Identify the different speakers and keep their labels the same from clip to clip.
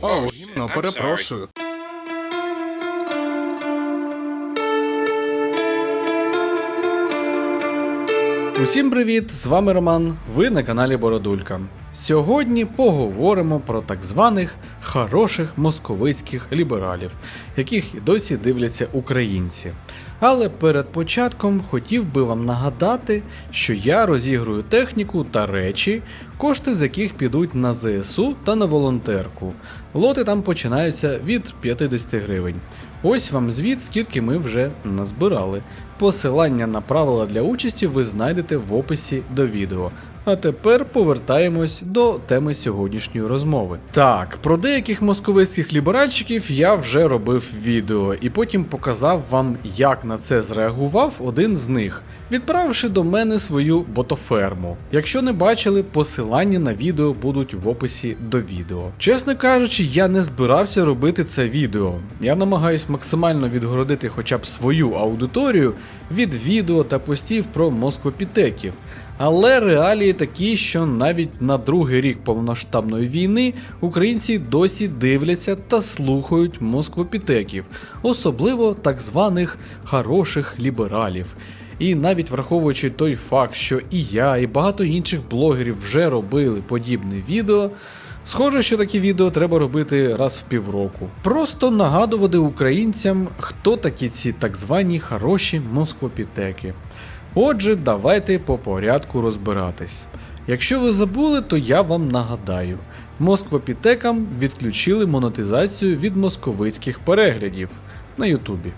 Speaker 1: О, гімно, перепрошую. Усім привіт! З вами Роман. Ви на каналі Бородулька. Сьогодні поговоримо про так званих хороших московицьких лібералів, яких і досі дивляться українці. Але перед початком хотів би вам нагадати, що я розігрую техніку та речі, кошти з яких підуть на ЗСУ та на волонтерку. Лоти там починаються від 50 гривень. Ось вам звіт, скільки ми вже назбирали. Посилання на правила для участі ви знайдете в описі до відео. А тепер повертаємось до теми сьогоднішньої розмови. Так, про деяких московицьких ліберальщиків я вже робив відео, і потім показав вам, як на це зреагував один з них, відправивши до мене свою ботоферму. Якщо не бачили, посилання на відео будуть в описі до відео. Чесно кажучи, я не збирався робити це відео. Я намагаюсь максимально відгородити хоча б свою аудиторію від відео та постів про москвопітеків. Але реалії такі, що навіть на другий рік повномасштабної війни українці досі дивляться та слухають москвопітеків, особливо так званих хороших лібералів. І навіть враховуючи той факт, що і я, і багато інших блогерів вже робили подібне відео. Схоже, що такі відео треба робити раз в півроку. Просто нагадувати українцям, хто такі ці так звані хороші москвопітеки. Отже, давайте по порядку розбиратись. Якщо ви забули, то я вам нагадаю: Москвопітекам відключили монетизацію від московицьких переглядів на Ютубі.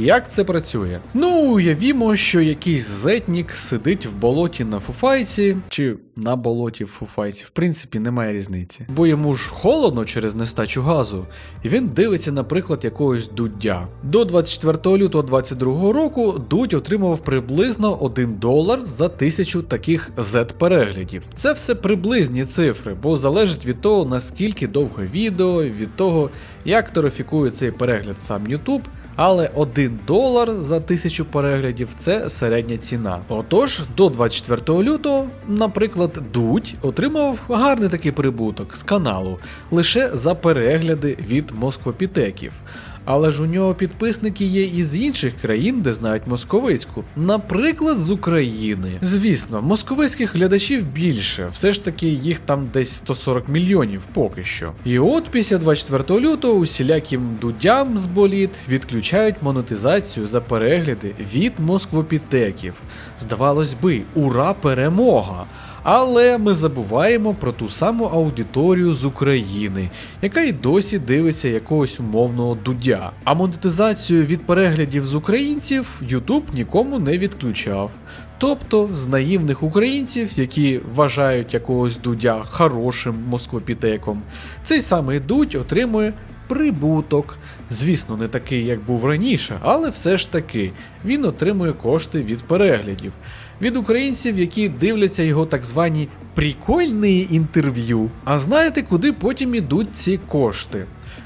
Speaker 1: Як це працює? Ну, уявімо, що якийсь зетнік сидить в болоті на фуфайці, чи на болоті в фуфайці, в принципі, немає різниці. Бо йому ж холодно через нестачу газу, і він дивиться, наприклад, якогось дудя. До 24 лютого 2022 року Дудь отримував приблизно 1 долар за тисячу таких Z-переглядів. Це все приблизні цифри, бо залежить від того, наскільки довге відео, від того, як тарифікує цей перегляд сам YouTube. Але 1 долар за тисячу переглядів це середня ціна. Отож, до 24 лютого, наприклад, Дудь отримав гарний такий прибуток з каналу лише за перегляди від москвопітеків. Але ж у нього підписники є і з інших країн, де знають московицьку, наприклад, з України. Звісно, московицьких глядачів більше, все ж таки їх там десь 140 мільйонів поки що. І от після 24 лютого усіляким дудям з боліт відключають монетизацію за перегляди від москвопітеків. Здавалось би, ура, перемога! Але ми забуваємо про ту саму аудиторію з України, яка й досі дивиться якогось умовного дудя. А монетизацію від переглядів з українців YouTube нікому не відключав. Тобто з наївних українців, які вважають якогось дудя хорошим москвопітеком, цей самий дудь отримує прибуток. Звісно, не такий, як був раніше, але все ж таки він отримує кошти від переглядів. Від українців, які дивляться його так звані прикольні інтерв'ю. А знаєте, куди потім ідуть ці кошти?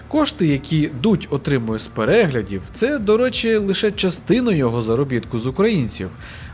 Speaker 1: Кошти, які Дудь отримує з переглядів, це, до речі, лише частина його заробітку з українців,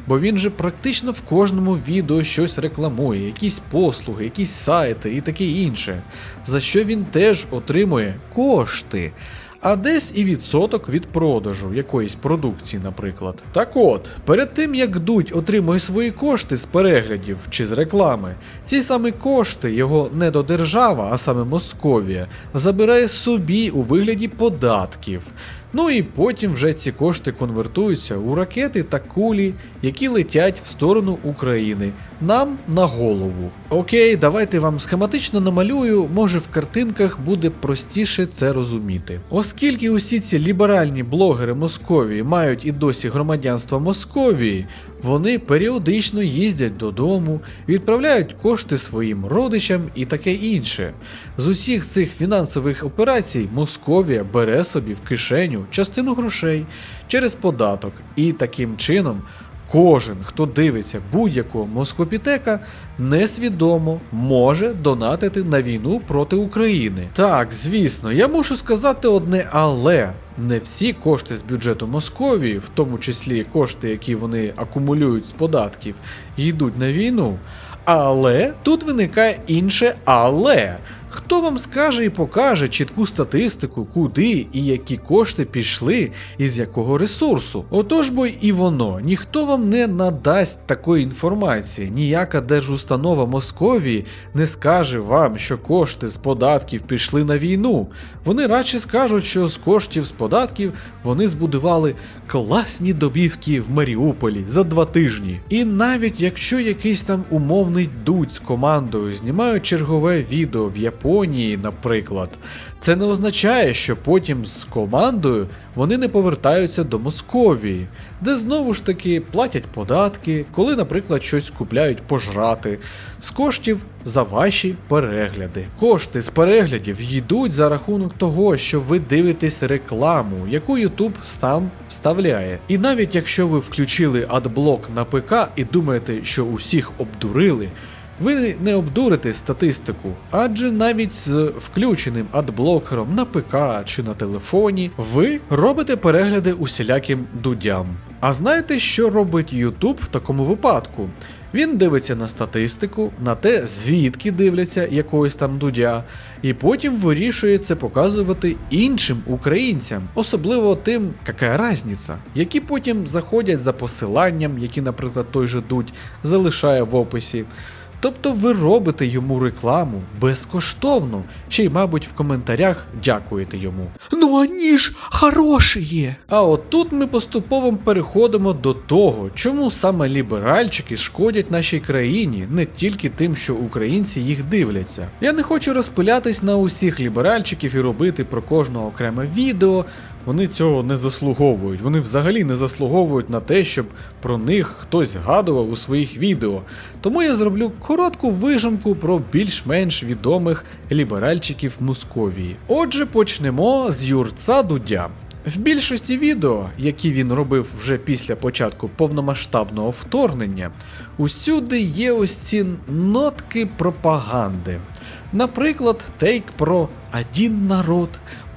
Speaker 1: бо він же практично в кожному відео щось рекламує, якісь послуги, якісь сайти і таке інше, за що він теж отримує кошти. А десь і відсоток від продажу якоїсь продукції, наприклад. Так от, перед тим як Дудь отримує свої кошти з переглядів чи з реклами, ці самі кошти його не до держава, а саме Московія, забирає собі у вигляді податків. Ну і потім вже ці кошти конвертуються у ракети та кулі, які летять в сторону України, нам на голову. Окей, давайте вам схематично намалюю, може в картинках буде простіше це розуміти. Оскільки усі ці ліберальні блогери Московії мають і досі громадянство Московії, вони періодично їздять додому, відправляють кошти своїм родичам і таке інше. З усіх цих фінансових операцій Московія бере собі в кишеню частину грошей через податок, і таким чином кожен, хто дивиться будь-якого москопітека, несвідомо може донатити на війну проти України. Так, звісно, я мушу сказати одне але. Не всі кошти з бюджету Московії, в тому числі кошти, які вони акумулюють з податків, йдуть на війну. Але тут виникає інше але. Хто вам скаже і покаже чітку статистику, куди і які кошти пішли і з якого ресурсу? Отож бо і воно, ніхто вам не надасть такої інформації, ніяка держустанова Московії не скаже вам, що кошти з податків пішли на війну. Вони радше скажуть, що з коштів з податків вони збудували класні добівки в Маріуполі за два тижні. І навіть якщо якийсь там умовний дудь з командою знімають чергове відео в Японії, наприклад, це не означає, що потім з командою вони не повертаються до Московії, де знову ж таки платять податки, коли, наприклад, щось купляють пожрати, з коштів за ваші перегляди. Кошти з переглядів йдуть за рахунок того, що ви дивитесь рекламу, яку YouTube сам вставляє. І навіть якщо ви включили адблок на ПК і думаєте, що усіх обдурили. Ви не обдурите статистику, адже навіть з включеним адблокером на ПК чи на телефоні ви робите перегляди усіляким дудям. А знаєте, що робить YouTube в такому випадку? Він дивиться на статистику, на те, звідки дивляться якогось там дудя, і потім вирішує це показувати іншим українцям, особливо тим, яка разниця, які потім заходять за посиланням, які, наприклад, той же дудь залишає в описі. Тобто ви робите йому рекламу безкоштовно, ще й, мабуть, в коментарях дякуєте йому. Ну вони ж хороші! А от тут ми поступово переходимо до того, чому саме ліберальчики шкодять нашій країні не тільки тим, що українці їх дивляться. Я не хочу розпилятись на усіх ліберальчиків і робити про кожного окреме відео. Вони цього не заслуговують. Вони взагалі не заслуговують на те, щоб про них хтось згадував у своїх відео. Тому я зроблю коротку вижимку про більш-менш відомих ліберальчиків Московії. Отже, почнемо з Юрца Дудя. В більшості відео, які він робив вже після початку повномасштабного вторгнення, усюди є ось ці нотки пропаганди. Наприклад, тейк про один народ,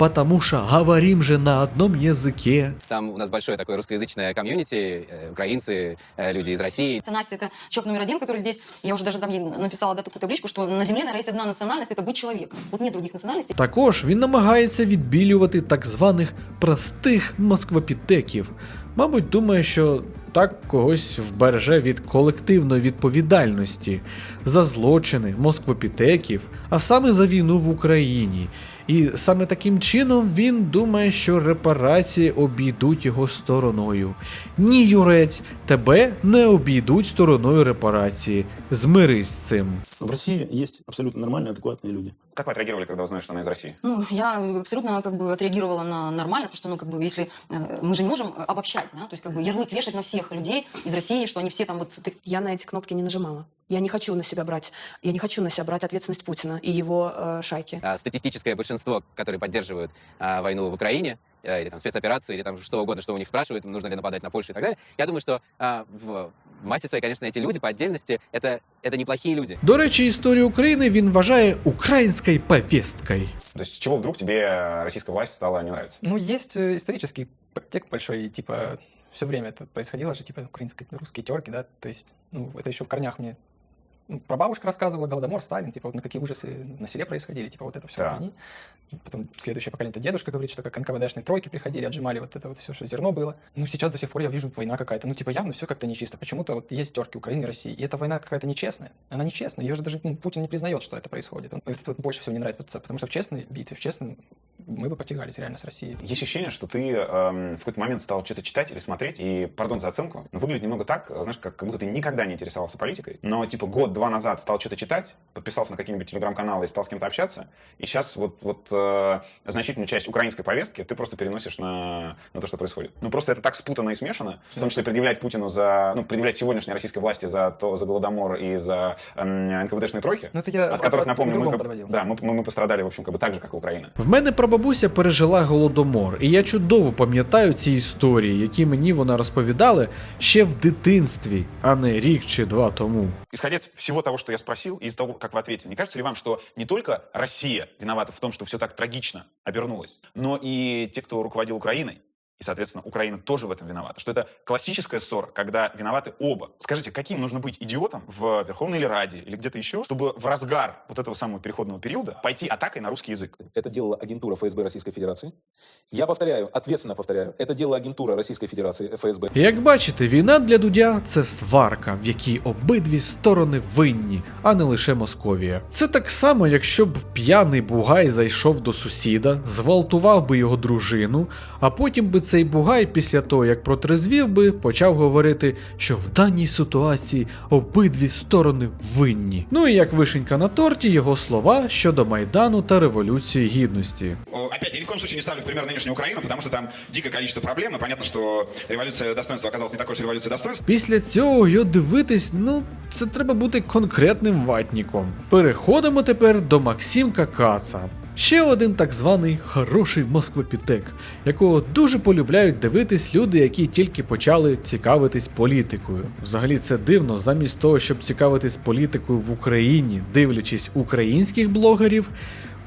Speaker 1: потому что говорим же на одном языке.
Speaker 2: Там у нас большое такое русскоязычное комьюнити, э, украинцы, э, люди из России.
Speaker 3: Это Настя, это человек номер один, который здесь, я уже даже там ей написала да, такую табличку, что на Земле, наверное, есть одна национальность, это быть человеком. Вот нет других национальностей.
Speaker 1: Також він намагається відбілювати так званих простих москвопітеків. Мабуть, думає, що так когось вбереже від колективної відповідальності за злочини москвопітеків, а саме за війну в Україні. І саме таким чином він думає, що репарації обійдуть його стороною. Ні, юрець, тебе не обійдуть стороною репарації. Змирись з цим.
Speaker 4: В России есть абсолютно нормальные, адекватные люди.
Speaker 5: Как вы отреагировали, когда узнали, что она из России?
Speaker 3: Ну, я абсолютно как бы отреагировала на нормально, потому что, ну, как бы, если э, мы же не можем э, обобщать, да, то есть как бы ярлык вешать на всех людей из России, что они все там вот так-
Speaker 6: Я на эти кнопки не нажимала. Я не хочу на себя брать. Я не хочу на себя брать ответственность Путина и его э, шайки.
Speaker 2: А, Статистическое большинство, которые поддерживают а, войну в Украине, э, или там спецоперацию, или там что угодно, что у них спрашивают, нужно ли нападать на Польшу и так далее. Я думаю, что а, в массе своей, конечно, эти люди по отдельности это, это неплохие люди.
Speaker 1: До речі, історію України він вважає українською повісткою.
Speaker 5: То есть с чего вдруг тебе российская власть стала не нравиться?
Speaker 7: Ну, есть э, исторический подтекст большой, и, типа, все время это происходило же, типа, украинско-русские терки, да, то есть, ну, это еще в корнях мне ну, прабабушка рассказывала, Голодомор, Сталин, типа, вот на какие ужасы на селе происходили, типа, вот это все.
Speaker 5: Так.
Speaker 7: Потом следующее поколение, это дедушка говорит, что как НКВДшные тройки приходили, отжимали вот это вот все, что зерно было. Ну, сейчас до сих пор я вижу война какая-то, ну, типа, явно все как-то нечисто. Почему-то вот есть терки Украины и России, и эта война какая-то нечестная. Она нечестная, ее же даже ну, Путин не признает, что это происходит. Он, это вот больше всего не нравится, потому что в честной битве, в честном, мы бы потягались реально с Россией.
Speaker 5: Есть ощущение, что ты эм, в какой-то момент стал что-то читать или смотреть, и, пардон за оценку, но выглядит немного так, э, знаешь, как, как будто ты никогда не интересовался политикой, но типа год-два назад стал что-то читать, подписался на какие-нибудь телеграм-каналы и стал с кем-то общаться, и сейчас вот, вот э, значительную часть украинской повестки ты просто переносишь на, на то, что происходит. Ну просто это так спутано и смешано, в том числе предъявлять Путину за, ну, предъявлять сегодняшней российской власти за то, за Голодомор и за эм, НКВДшные тройки,
Speaker 7: Ну, это я
Speaker 5: от которых,
Speaker 7: к
Speaker 5: напомню, мы,
Speaker 7: другому
Speaker 5: как-
Speaker 7: подводил.
Speaker 5: да, мы, мы, мы пострадали, в общем, как бы так же, как и Украина.
Speaker 1: В мене прабабуся пережила голодомор, і я чудово пам'ятаю ці історії, які мені вона розповідали ще в дитинстві, а не рік чи два тому.
Speaker 5: Исходя из всего того, что я спросил, и из того, как вы ответили, не кажется ли вам, что не только Россия виновата в том, что все так трагично обернулось, но и те, кто руководил Украиной, И, соответственно, Украина тоже в этом виновата. Что это классическая ссора, когда виноваты оба. Скажите, каким нужно быть идиотом в Верховной или Раде или где-то еще, чтобы в разгар вот этого самого переходного периода пойти атакой на русский язык?
Speaker 4: Это делала агентура ФСБ Российской Федерации. Я повторяю, ответственно повторяю, это делала агентура Российской Федерации ФСБ.
Speaker 1: Як бачите, війна для Дудя це сварка, в якій обидві сторони винні, а не лише Московія. Це так само, якщо б п'яний бугай зайшов до сусіда, зґвалтував би його дружину, а потім би цей бугай, після того як протрезвів би, почав говорити, що в даній ситуації обидві сторони винні. Ну і як вишенька на торті, його слова щодо майдану та революції гідності.
Speaker 5: Опять, я ни в коем случае не ставлю в пример нынешнюю Украину, потому что там дикое количество проблем, и понятно, что революция достоинства оказалась не такой же достоинства.
Speaker 1: Після цього його дивитись, ну, це треба бути конкретним ватніком. Переходимо тепер до Максимка Каца. Ще один так званий хороший москвопітек, якого дуже полюбляють дивитись люди, які тільки почали цікавитись політикою. Взагалі це дивно, замість того, щоб цікавитись політикою в Україні, дивлячись українських блогерів,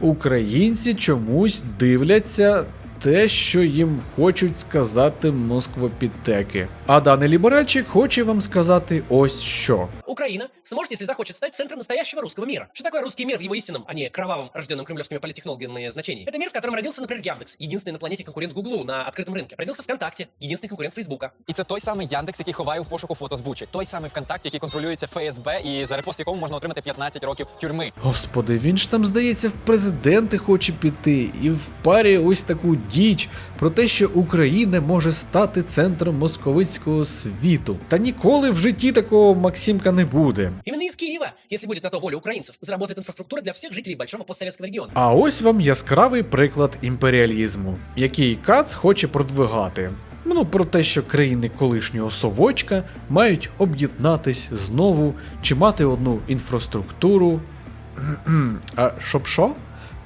Speaker 1: українці чомусь дивляться те, що їм хочуть сказати москвопітеки. А даний ліберальчик хоче вам сказати ось що.
Speaker 8: Украина сможет, если захочет, стать центром настоящего русского мира. Что такое русский мир в его истинном, а не кровавом, рожденном кремлевскими политтехнологами значении? Это мир, в котором родился, например, Яндекс, единственный на планете конкурент Гуглу на открытом рынке. Родился ВКонтакте, единственный конкурент Фейсбука.
Speaker 9: І це той самий Яндекс, який ховає в пошуку фото з Бучі. Той самий ВКонтакті, який контролюється ФСБ і за репост якому можна отримати 15 років тюрми.
Speaker 1: Господи, він ж там, здається, в президенти хоче піти, і в парі ось таку діч про те, що Україна може стати центром московицького світу. Та ніколи в житті такого Максимка не буде.
Speaker 8: Именно из Киева, если будет на то воля украинцев, заработает инфраструктура для всех жителей большого постсоветского региона.
Speaker 1: А ось вам яскравий приклад імперіалізму, який Кац хоче продвигати. Ну, про те, що країни колишнього совочка мають об'єднатись знову чи мати одну інфраструктуру. А щоб що?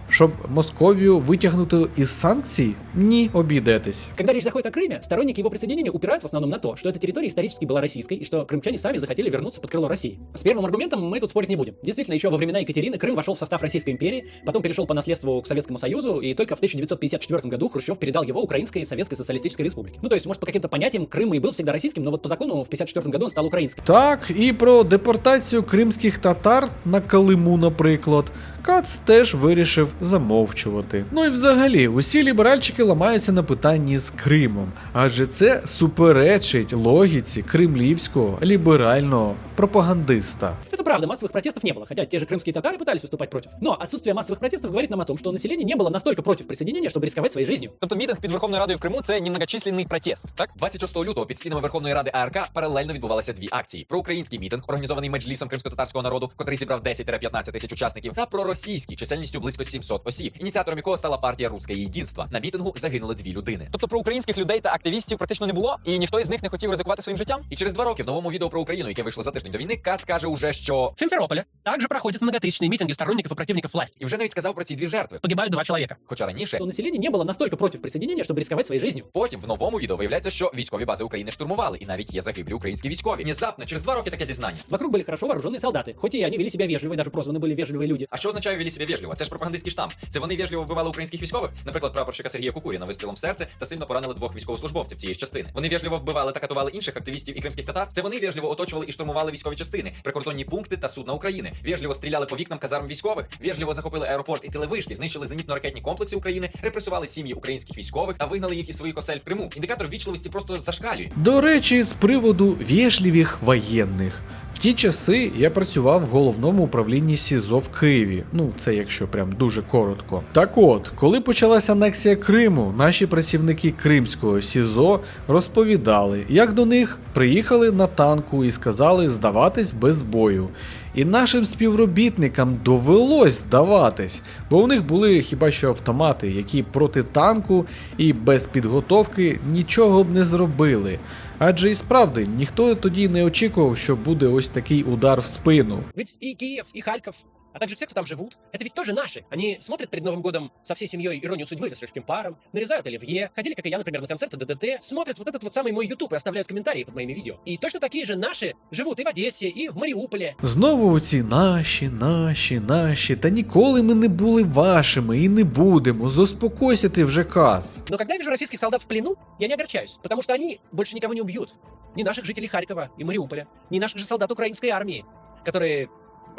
Speaker 1: Щоб Московію витягнути із санкцій? Ні, обійдетесь.
Speaker 10: Когда речь заходит о Крыме, сторонники его присоединения упирают в основном на то, что эта территория исторически была российской и что крымчане сами захотели вернуться под крыло России. С первым аргументом мы тут спорить не будем. Действительно, еще во времена Екатерины Крым вошел в состав Российской империи, потом перешел по наследству к Советскому Союзу, и только в 1954 году Хрущев передал его Украинской Советской Социалистической Республике. Ну, то есть, может, по каким-то понятиям Крым и был всегда российским, но вот по закону в 1954 году он стал украинским.
Speaker 1: Так, і про депортацію кримських татар на Калиму, наприклад, Кац теж вирішив замовчувати. Ну і взагалі, усі ліберальчики ламаються на питанні з Кримом, адже це суперечить логіці кремлівського ліберального пропагандиста
Speaker 10: Это правда, массовых протестов не было, хотя те же крымские татары пытались выступать против. Но отсутствие массовых протестов говорит нам о том, что население не было настолько против присоединения, чтобы рисковать своей жизнью.
Speaker 9: Тобто мітинг під Верховною Радою в Криму це немногочисленний протест. Так, 26 лютого під стінами Верховної Ради АРК паралельно відбувалися дві акції: проукраїнський мітинг, організований меджлісом кримсько-татарського народу, в котрий зібрав 10-15 тисяч учасників, та проросійський чисельністю близько 700 осіб, ініціатором якого стала партія Руське Єдинство. На мітингу загинули дві людини. Тобто про українських людей та активістів практично не було, і ніхто із них не хотів ризикувати своїм життям. І через два роки в новому відео про Україну, яке вийшло за тиждень до війни, Кац каже уже, що
Speaker 8: В Симферополе также проходят многотысячные митинги сторонников и противников власти.
Speaker 9: і вже навіть сказав про ці дві жертви.
Speaker 8: Погибают два человека.
Speaker 9: Хоча раніше
Speaker 10: Что население не было настолько против присоединения, чтобы рисковать своей жизнью.
Speaker 9: Потім в новому відео виявляється, що військові бази України штурмували, і навіть є загиблі українські військові. Внезапно, через два роки таке зізнання.
Speaker 10: Вокруг были хорошо вооруженные солдаты, хоть и они вели себя вежливо, и даже прозваны были вежливые люди.
Speaker 9: А що означає вели себе вежливо? Це ж пропагандистський штамп. Це вони вежливо вбивали українських військових, наприклад, прапорщика Сергія Кукуріна вистрілом в серце та сильно поранили двох військовослужбовців цієї ж частини. Вони вежливо вбивали та катували інших активістів і кримських татар. Це вони вежливо оточували і штурмували військові частини, прикордонні пункти та судна України. Вежливо стріляли по вікнам казарм військових, вежливо захопили аеропорт і телевишки, знищили зенітно-ракетні комплекси України, репресували сім'ї українських військових та вигнали їх із своїх осель в Криму. Індикатор вічливості просто зашкалює.
Speaker 1: До речі, з приводу вежливих воєнних. Ті часи я працював в головному управлінні СІЗО в Києві. Ну, це якщо прям дуже коротко. Так от, коли почалася анексія Криму, наші працівники Кримського СІЗО розповідали, як до них приїхали на танку і сказали здаватись без бою. І нашим співробітникам довелось здаватись, бо у них були хіба що автомати, які проти танку і без підготовки нічого б не зробили. Адже і справді ніхто тоді не очікував, що буде ось такий удар в спину.
Speaker 8: Ведь і Київ, і Харьков а также все, кто там живут, это ведь тоже наши. Они смотрят перед Новым годом со всей семьей «Иронию судьбы» или с легким паром, нарезают оливье, ходили, как и я, например, на концерты ДДТ, смотрят вот этот вот самый мой YouTube и оставляют комментарии под моими видео. И точно такие же наши живут и в Одессе, и в Мариуполе,
Speaker 1: Знову ці наші, наші, наші, та ніколи ми не були вашими і не будемо. Заспокойся ти вже каз.
Speaker 8: Но когда я вижу российских солдат в плену, я не огорчаюсь, потому что они больше никого не убьют. Ни наших жителей Харькова и Мариуполя, ни наших же солдат украинской армии, которые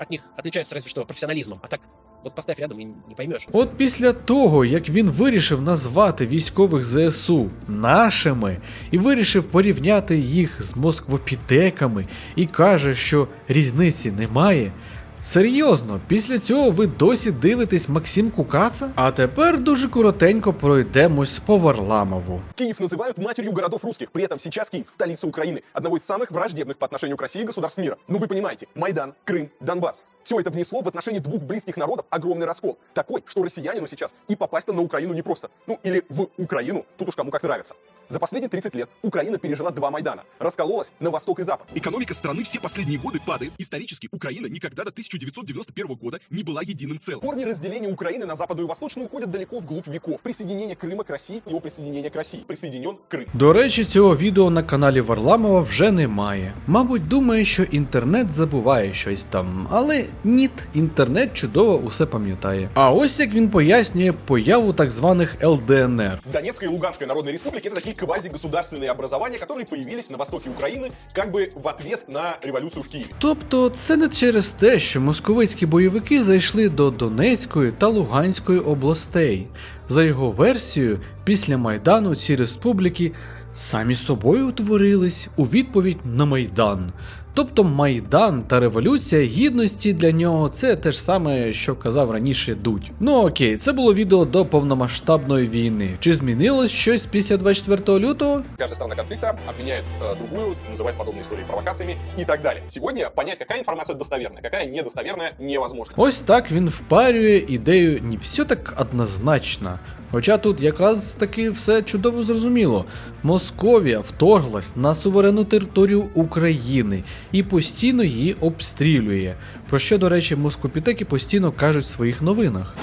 Speaker 8: от них отличаются разве что профессионализмом. А так, От поставь рядом і не поймеш.
Speaker 1: От після того, як він вирішив назвати військових ЗСУ нашими і вирішив порівняти їх з москвопітеками і каже, що різниці немає. Серйозно, після цього ви досі дивитесь Максим Кукаца? А тепер дуже коротенько пройдемось по Варламову.
Speaker 11: Киев называют матерью городов русских. При этом сейчас Киев – столица Украины, одного из самых враждебных по отношению к России государств мира. Ну вы понимаете, Майдан, Крым, Донбасс. Все это внесло в отношении двух близких народов огромный раскол. Такой, что россиянину сейчас и попасть-то на Украину непросто. Ну или в Украину, тут уж кому как нравится. За последние 30 лет Украина пережила два Майдана. Раскололась на восток и запад.
Speaker 12: Экономика страны все последние годы падает. Исторически Украина никогда до 1991 года не была единым целым.
Speaker 11: Корни разделения Украины на западную и восточную уходят далеко вглубь веков. Присоединение Крыма к России, его присоединение к России. Присоединен Крым.
Speaker 1: До речі, цього відео на каналі Варламова вже немає. Мабуть, думає, що інтернет забуває щось там, але ніт, інтернет чудово усе пам'ятає. А ось як він пояснює появу так званих ЛДНР.
Speaker 11: Донецкая и Луганская народные республики – это такие квазигосударственные образования, которые появились на востоке Украины как бы в ответ на революцию в Киеве.
Speaker 1: Тобто це не через те, що московицькі бойовики зайшли до Донецької та Луганської областей. За його версією, після Майдану ці республіки самі собою утворились у відповідь на Майдан. Тобто Майдан та Революція Гідності для нього це те ж саме, що казав раніше Дудь. Ну окей, це було відео до повномасштабної війни. Чи змінилось щось після 24 лютого?
Speaker 11: Каждая сторона конфликта обвиняет э, другую, называет подобные истории провокациями и так далее. Сегодня понять, какая информация достоверная, какая недостоверная, невозможно.
Speaker 1: Ось так він впарює ідею не все так однозначно. Хоча тут якраз таки все чудово зрозуміло. Московія вторглась на суверенну територію України і постійно її обстрілює. Про що, до речі, москопітеки постійно кажуть в своїх новинах.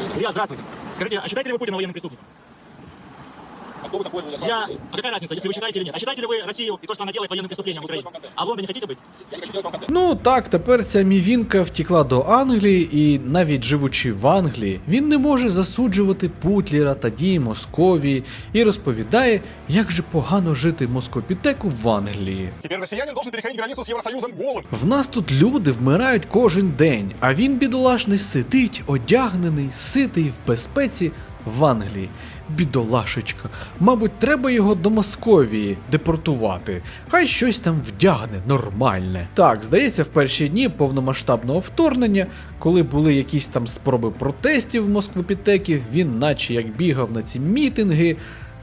Speaker 13: Скажите, а вважаєте ли вы Путина военным преступником?
Speaker 11: А кто вы такой? Я
Speaker 13: Я... А какая разница, если вы считаете или нет? А считаете ли вы Россию и то, что она делает военным преступлением в Украине? А в Лондоне хотите быть?
Speaker 11: не хочу делать вам контент.
Speaker 1: Ну так, тепер ця мівінка втікла до Англії, і навіть живучи в Англії, він не може засуджувати Путлера та дії Московії і розповідає, як же погано жити москопітеку в Англії.
Speaker 11: Теперь россиянин должен переходить границу с Евросоюзом голым.
Speaker 1: В нас тут люди вмирають кожен день, а він, бідолашний, сидить, одягнений, ситий в безпеці в Англії. Бідолашечка, мабуть, треба його до Московії депортувати. Хай щось там вдягне нормальне. Так, здається, в перші дні повномасштабного вторгнення, коли були якісь там спроби протестів москвопітеків, він наче як бігав на ці мітинги.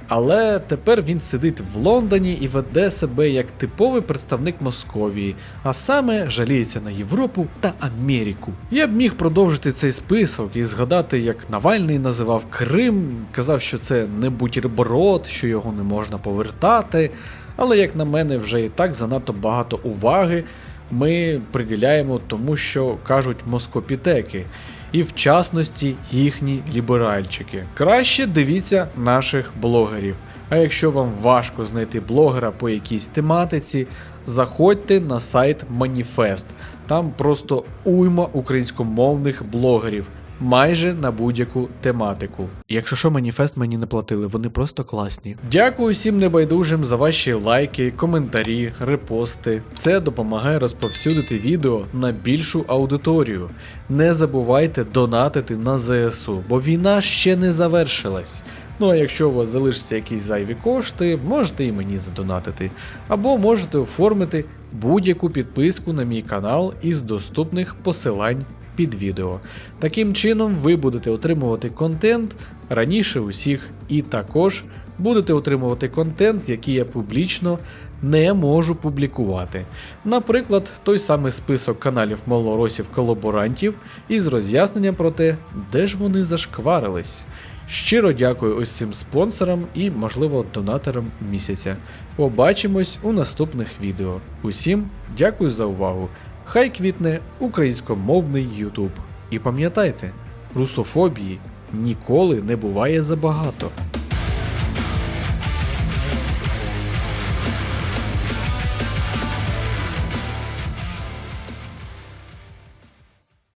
Speaker 1: Але тепер він сидить в Лондоні і веде себе як типовий представник Московії, а саме жаліється на Європу та Америку. Я б міг продовжити цей список і згадати, як Навальний називав Крим, казав, що це не бутерброд, що його не можна повертати. Але, як на мене, вже і так занадто багато уваги ми приділяємо тому, що кажуть москопітеки і в частності їхні ліберальчики. Краще дивіться наших блогерів. А якщо вам важко знайти блогера по якійсь тематиці, заходьте на сайт Маніфест. Там просто уйма українськомовних блогерів. Майже на будь-яку тематику. Якщо що, маніфест мені не платили, вони просто класні. Дякую всім небайдужим за ваші лайки, коментарі, репости. Це допомагає розповсюдити відео на більшу аудиторію. Не забувайте донатити на ЗСУ, бо війна ще не завершилась. Ну а якщо у вас залишаться якісь зайві кошти, можете і мені задонатити. Або можете оформити будь-яку підписку на мій канал із доступних посилань під відео. Таким чином, ви будете отримувати контент раніше усіх, і також будете отримувати контент, який я публічно не можу публікувати. Наприклад, той самий список каналів малоросів колаборантів із роз'ясненням про те, де ж вони зашкварились. Щиро дякую ось цим спонсорам і, можливо, донаторам місяця. Побачимось у наступних відео. Усім дякую за увагу. Хай квітне українськомовний YouTube. І пам'ятайте, русофобії ніколи не буває забагато.